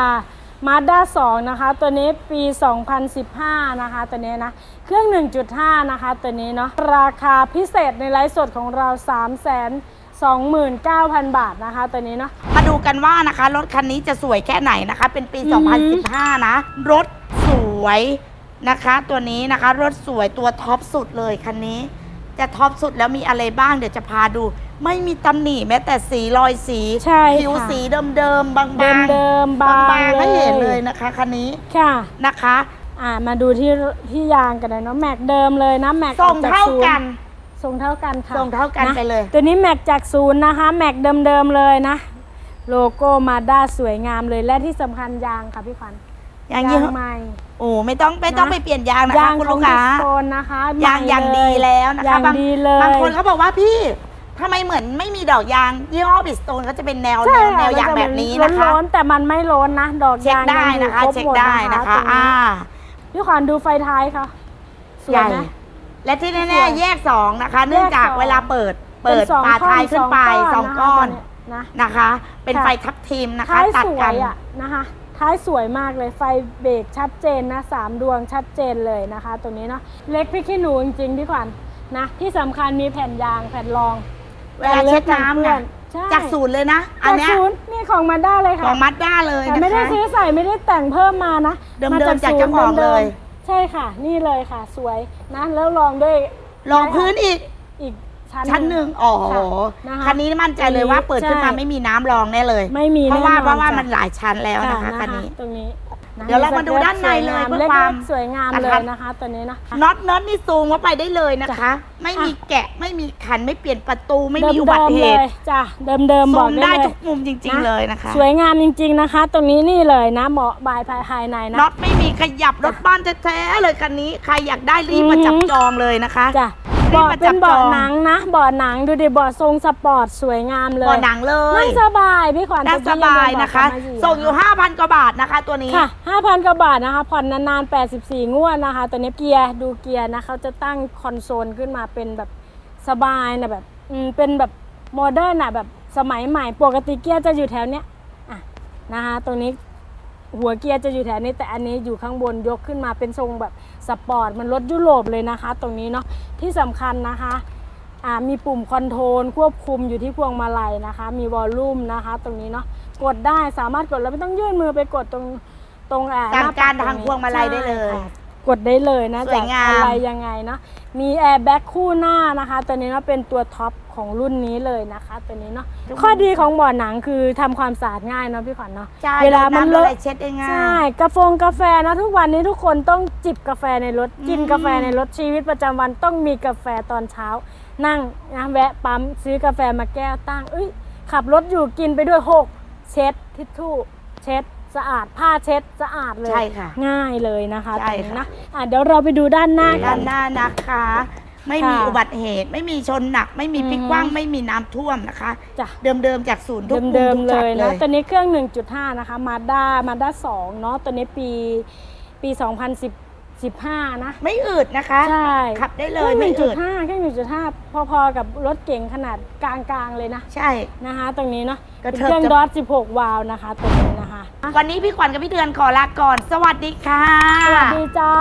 ามาด้า2นะคะ ตัวนี้ปี 2015 นะคะ ตัวนี้นะ เครื่อง 1.5 นะคะ ตัวนี้เนาะ ราคาพิเศษในไลฟ์สดของเรา3 2 9 0 0 0 บาทนะคะตัวนี้เนาะมาดูกันว่านะคะ รถคันนี้จะสวยแค่ไหนนะคะ เป็นปีอือหือ2015 นะ รถสวยนะคะ ตัวนี้นะคะ รถสวยตัวท็อปสุดเลยคันนี้ จะท็อปสุดแล้วมีอะไรบ้างเดี๋ยวจะพาดู ไม่มีตำหนิแม้แต่สีรอยสีใช่ผิวค่ะสีเดิมๆบางๆเดิมๆบางบางๆให้เลย เห็นเลยนะคะคันนี้ค่ะ นะคะ อ่ามาดูที่ที่ยางกันเลยเนาะแม็กเดิมเลยนะแม็กส่งออกจเท่าศูย์กัน ส่งเท่ากันค่ะส่งเท่ากันะไปเลย ตัวนี้แม็กจากศูนย์นะคะ แม็กเดิมๆเลยนะ โลโก้มาด้าสวยงามเลยและที่สำคัญยางค่ะพี่ขวัญอย่างนี้ใหม่โอ้ไม่ต้องไม่ต้องนะ ไปเปลี่ยนยางนะยาคะงคุณขอลูงกค้า ดิสโซนนะคะยางใหม่อย่างเลดีแล้วนะคะยางบาง ดีเลยบางคนเขาบอกว่าพี่ทำไมเหมือนไม่มีดอกยางยี่ห้อบิสโตนก็จะเป็นแนวใช่แนวแนวยางแบบนี้นะคะ ร้อนๆแต่มันไม่ร้อนนะ ดอกเช็คยางได้ยังอยู่นะคะรบเช็คหมได้นะคะ ตรงอ่า พี่ขวัญดูไฟท้ายค่ะสวใหยญ่ ไหม และที่สแน่วยๆแยกสองนะคะ เนื่องจากสอง เวลาเปิดเปิดนสองฝาท้ายขึ้นไปสองก้อนนะนะคะ เป็นค่ะไฟทับทิมนะคะ ท้ายตัดสวกันยอะนะคะ ท้ายสวยมากเลยไฟเบรกชัดเจนนะสามดวงชัดเจนเลยนะคะ ตัวนี้เนาะเล็กพี่ขี้หนูจริงๆพี่ขวัญนะ ที่สำคัญมีแผ่นยางแผ่นรองเวลาเช็ดน้ำเพื่เนี่อยใช่จากศูนย์เลยนะ อัจานกเนี้ยศูนย์นี่ของมาด้าเลยขค่ะองมัดด้าเลยแต่นะไม่ได้คะ ซื้อใส่ไม่ได้แต่งเพิ่มมานะเดิมๆมาจากศูนเจ้าของดิมๆเลยใช่ค่ะ นี่เลยค่ะ สวยนะ แล้วลองด้วยรองพื้นอีก อีก ชั้นชั้นหนึ่งโอ้โหค่ะนะคะคันนี้มั่นใจเลยว่าเปิดขึ้นมาใช่ ไม่มีน้ำรองแน่เลย ไม่มีเพราะว่าแน่นอนเพราะว่าจ้ะมันหลายชั้นแล้วนะคะะคันนี้ ตรงนี้นะเดี๋ยวเรามาดูด้านในเลยสวงมเพื่อความล็กๆสวยงามกระเลทัยด นะคะ ตัวนี้นะ น็อตน็อตนี่ซูมเข้าไปได้เลยนะคะ จ้ะ ไม่มีอะแกะไม่มีขันไม่เปลี่ยนประตูไม่มีอุบัติเหตุดิมๆเลยจ้ะเดิมเดิมๆบซูอกมได้ได้เลทุย กมุมจริง นะ ๆ เลยนะคะ สวยงามจริง ๆนะคะ ตรงนี้นี่เลยนะเหมาะบายภายในนะ น็อตไม่มีขยับรถบ้านแท้ๆเลยคันนี้ ใครอยากได้รีบมาอือหือจับจองเลยนะคะ จ้ะ รีบเบาะมาเป็จันบเบาะจองหนังนะเบาะหนังดูดิเบาะทรงสปอร์ตสวยงามเลยบ่อหนังเลนั่ยงสบายพี่ขวัญนั่งตะสกี้งบายเดินะคะบกกลับมาส่งอยู่ 5,000 กว่าบาทนะคะ ตัวนี้ ค่ะ5,000กว่าบาทนะคะ ผ่อนนานๆ 84 งวดนะคะ ตัวนี้เกียร์ดูเกียร์นะเขาจะตั้งคอนโซลขึ้นมาเป็นแบบสบายนะแบบอืมเป็นแบบโมเดิร์นอะแบบสมัยใหม่ปกติเกียร์จะอยู่แถวเนี้ยอะนะคะตรงนี้ หัวเกียร์จะอยู่แถวนี้แต่อันนี้อยู่ข้างบนยกขึ้นมาเป็นทรงแบบสปอร์ตมันรถยุโรปเลยนะคะ ตรงนี้เนาะที่สำคัญนะคะอ่ามีปุ่มคอนโทรลควบคุมอยู่ที่พวงมาลัยนะคะ มีวอลลุ่มนะคะ ตรงนี้เนาะกดได้สามารถกดแล้วไม่ต้องยื่นมือไปกดตรงตรงอ่าสั่งหน้ปัดการตนี้ทางพวงมาลัยได้เลยใช่ค่ะกดได้เลยนะสวยงามจะอะไรยังไงเนาะมีแอร์แบ็กคู่หน้านะคะ ตัวนี้เนาะเป็นตัวท็อป ของรุ่นนี้เลยนะคะตัวนี้เนาะข้อดีของเบ่อหนังคือทำความสะอาดง่ายเนาะพี่ขวัญเนาะใช่เวลามันเลเลอะอะเช็ดได้ง่าใช่ยกาแฟกาแฟนะทุกวันนี้ทุกคนต้องจิบกาแฟในรถกินอืมกาแฟในรถชีวิตประจำวันต้องมีกาแฟตอนเช้า นั่งนะแวะปั๊มซื้อกาแฟมาแก้วตั้งเอ้ยขับรถอยู่กินไปด้วยหกเช็ดทิชชู่เช็ดสะอาดผ้าเช็ดสะอาดเลยใช่ค่ะง่ายเลยนะคะใช่ตรงนี้ค่ะนะอะเดี๋ยวเราไปดูด้านหน้ากัด้านนหน้านะคะ ไม่มีค่ะอุบัติเหตุ ไม่มีชนหนัก ไม่มีพลิกอือฮึ คว้างไม่มีน้ำท่วมนะคะ จ้ะเดิมๆจากศูนย์ทุกมุมเดิมทุกๆเลช็อตยเลนะย ตัวนี้เครื่อง 1.5 นะคะมาด้ามาด้า2เนาะตัวนี้ปีปี 2015 นะ ไม่อืดนะคะ ใช่ขับได้เลเครื่ยองไม่อืด1.5เครื่อง1.5พอๆกับรถเก๋งขนาดกลางๆเลยนะใช่ นะคะ ตรงนี้เนาะกระเป็นเทิบเครื่องจะ ดอท16วาล์วนะคะตัวนี้นะคะวันนี้พี่ขวัญกับพี่เดือนขอลาก่อน สวัสดีค่ะ สวัสดีจ้า